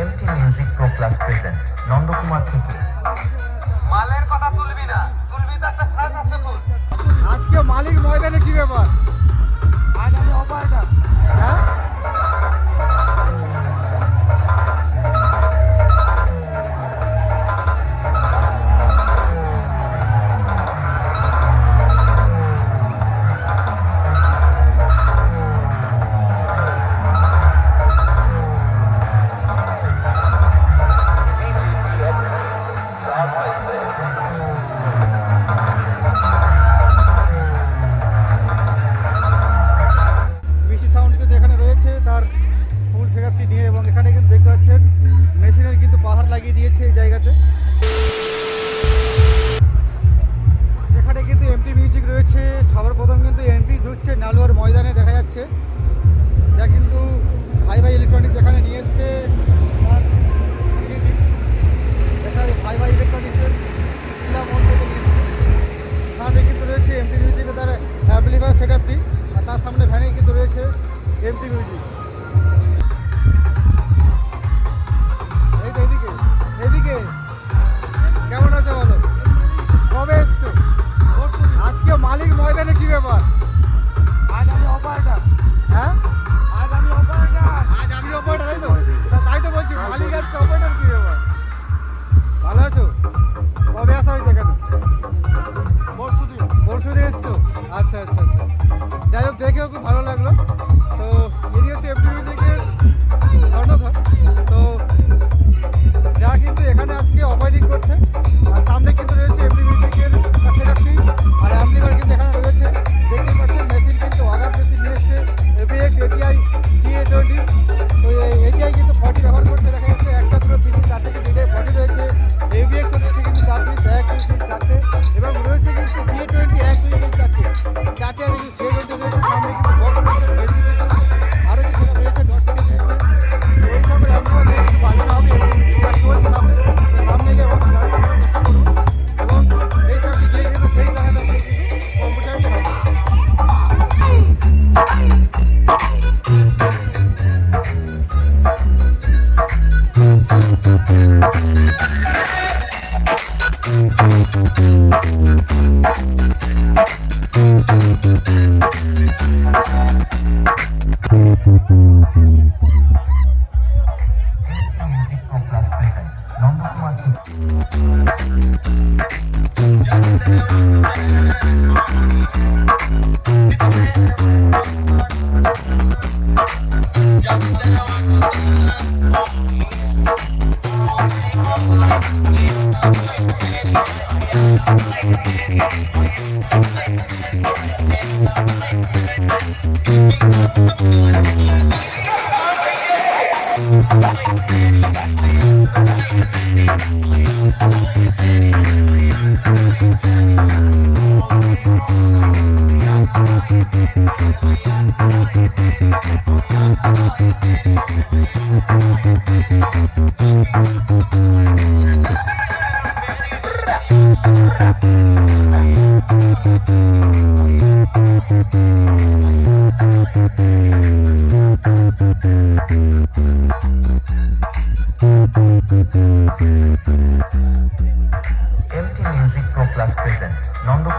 MT music pro plus present Nandakumar থেকে। কিন্তু এখানে রয়েছে তার ফুল সেটআপটি নিয়ে এবং এখানে কিন্তু দেখতে পাচ্ছেন মেশিনের কিন্তু পাহাড় লাগিয়ে দিয়েছে এই জায়গাতে। এখানে কিন্তু এমপি মিউজিক রয়েছে সর্বপ্রথম কিন্তু এমপি ঢুকছে নালুয়ার ময়দানে দেখা যাচ্ছে। যা কিন্তু ভাই ভাই ইলেকট্রনিক্স এখানে নিয়ে এসছে। ভাই ভাই। সামনে কিন্তু রয়েছে এমটি মিউজিকের তার অ্যাম্পলিফায়ার সেটআপটি। আর তার সামনে ভ্যানে কিন্তু রয়েছে। এমটি মিউজিক এই Thank you. এমটি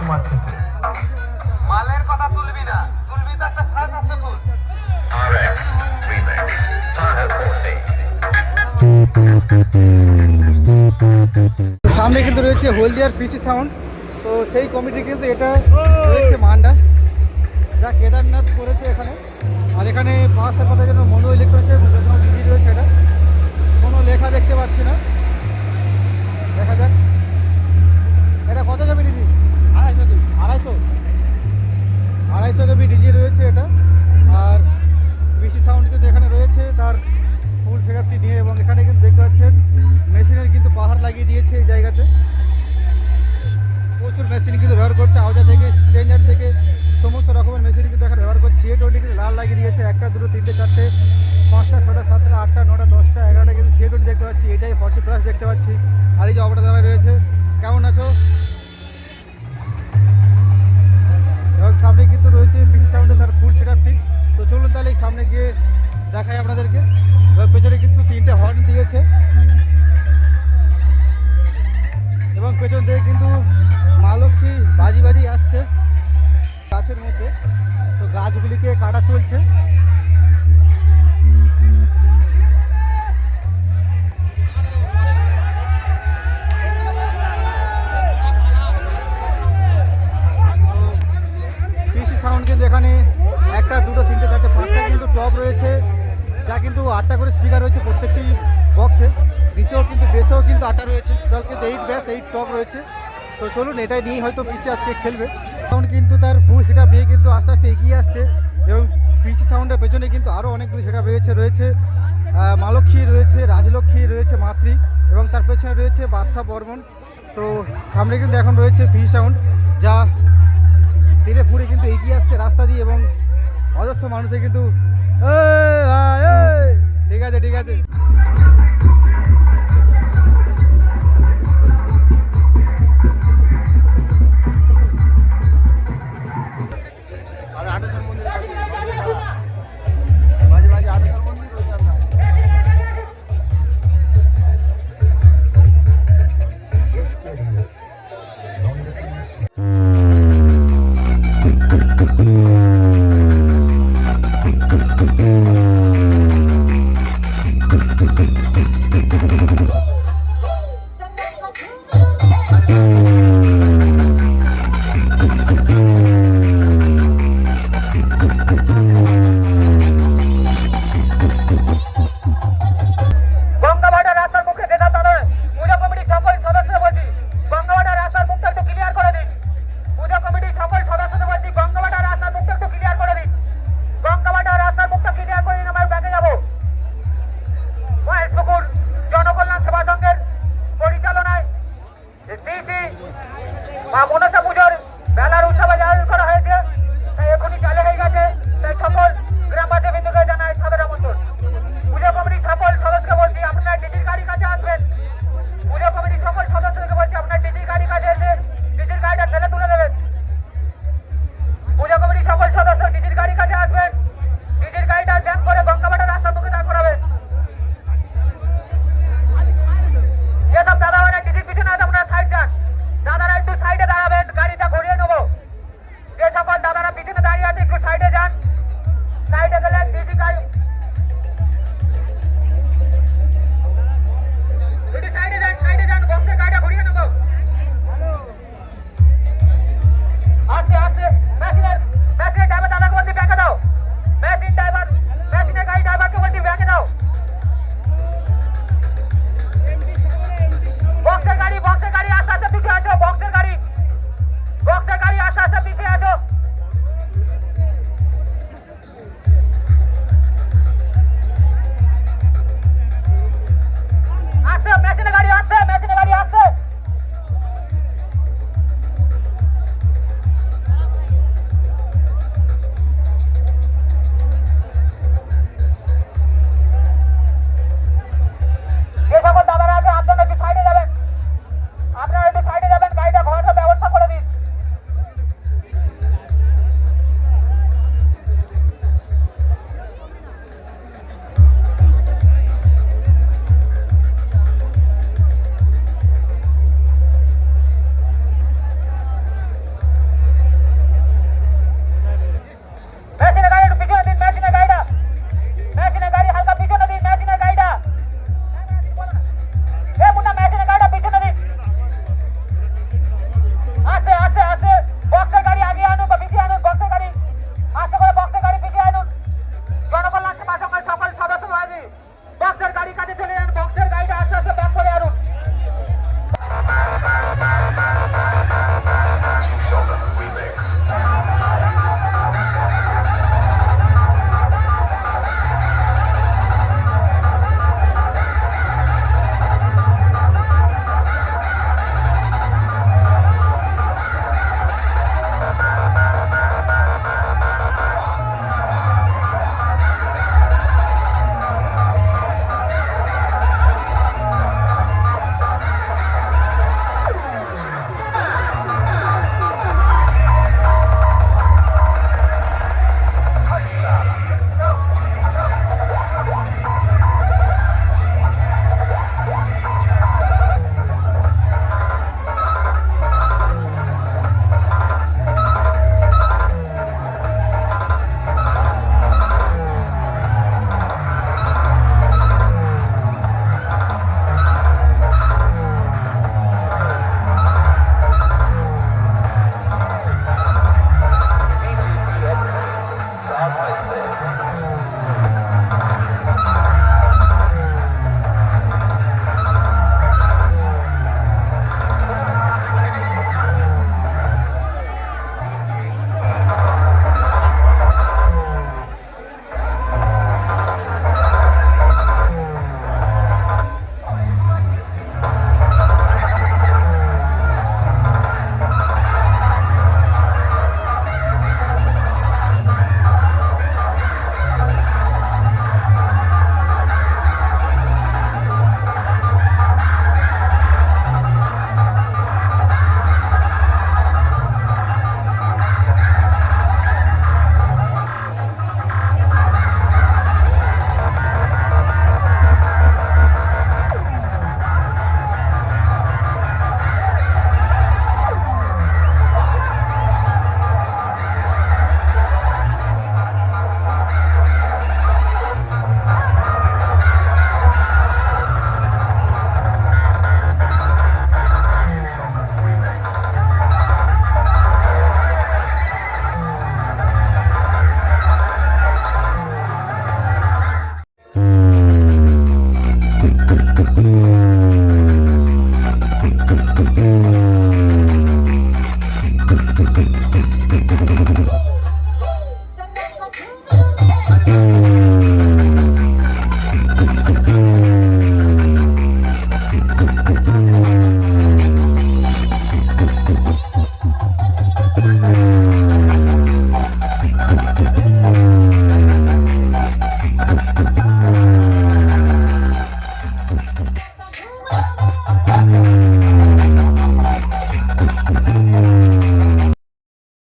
নন্দকুমার থেকে মালের কথা তুলবি না। তুলবি তো একটা সাজ আছে তুল সামনে কিন্তু রয়েছে হলদিয়ার পিসি সাউন্ড। তো সেই কমিটি কিন্তু এটা রয়েছে মান্ডাস যা কেদারনাথ করেছে এখানে। আর এখানে পাঁচশো পাতার জন্য মনো ইলেকট্রনিক্সের ডিজি রয়েছে এটা। কোনো লেখা দেখতে পাচ্ছি না। দেখা যাক। এটা কত যাবে আড়াইশো দিন আড়াইশো। আড়াইশো কেবি ডিজি রয়েছে এটা। আর বিসি সাউন্ড কিন্তু এখানে রয়েছে, তার ফুল সেটআপটি নিয়ে। এবং এখানে কিন্তু দেখতে পাচ্ছেন, মেশিনের কিন্তু পাহাড় লাগিয়ে দিয়েছে এই জায়গাতে। প্রচুর মেশিন কিন্তু ব্যবহার করছে, আওজা থেকে স্ট্রেঞ্জার থেকে, সমস্ত রকমের মেশিন কিন্তু এখানে ব্যবহার করছে। সিএ টোয়েন্টি কিন্তু লাল লাগিয়ে দিয়েছে, একটা, দুটো, তিনটে, চারটে, পাঁচটা, ছটা, সাতটা, আটটা, নটা, দশটা, এগারোটা কিন্তু সিএ টোয়েন্টি দেখতে পাচ্ছি, এটাই ফর্টি প্লাস দেখতে পাচ্ছি। আর এই যে অপরাধ দামে রয়েছে, কেমন আছো? সামনে কিন্তু রয়েছে পিসি সাউন্ডে তার ফুল সেটআপটি তো চলুন তাহলে সামনে গিয়ে দেখাই আপনাদেরকে। পেছনে কিন্তু তিনটে হর্ন দিয়েছে। এবং পেছন থেকে কিন্তু মা লক্ষ্মী বাজি বাজি আসছে গাছের মধ্যে। তো গাছগুলিকে কাটা চলছে। এখানে একটা দুটো তিনটে চারটে পাঁচটা কিন্তু টপ রয়েছে যা কিন্তু আটটা করে স্পিকার রয়েছে প্রত্যেকটি বক্সে নিচেও কিন্তু বেসেও কিন্তু আটটা রয়েছে। টোটাল কিন্তু এইট ব্যাস এইট টপ রয়েছে। তো চলুন এটাই নিয়েই হয়তো পিসি আজকে খেলবে। সাউন্ড কিন্তু তার ফুল সেট নিয়ে কিন্তু আস্তে আস্তে এগিয়ে আসছে এবং পিসি সাউন্ডের পেছনে কিন্তু আরও অনেকগুলি সেট রয়েছে রয়েছে আহ, মা লক্ষ্মী রয়েছে রাজলক্ষ্মী রয়েছে মাতৃ এবং তার পেছনে রয়েছে বাদশা বর্মন। তো সামনে কিন্তু এখন রয়েছে পিসি সাউন্ড যা ধীরে ফুড়ে কিন্তু এগিয়ে আসছে রাস্তা দিয়ে এবং অজস্র মানুষে কিন্তু! ঠিক আছে ঠিক আছে Mm.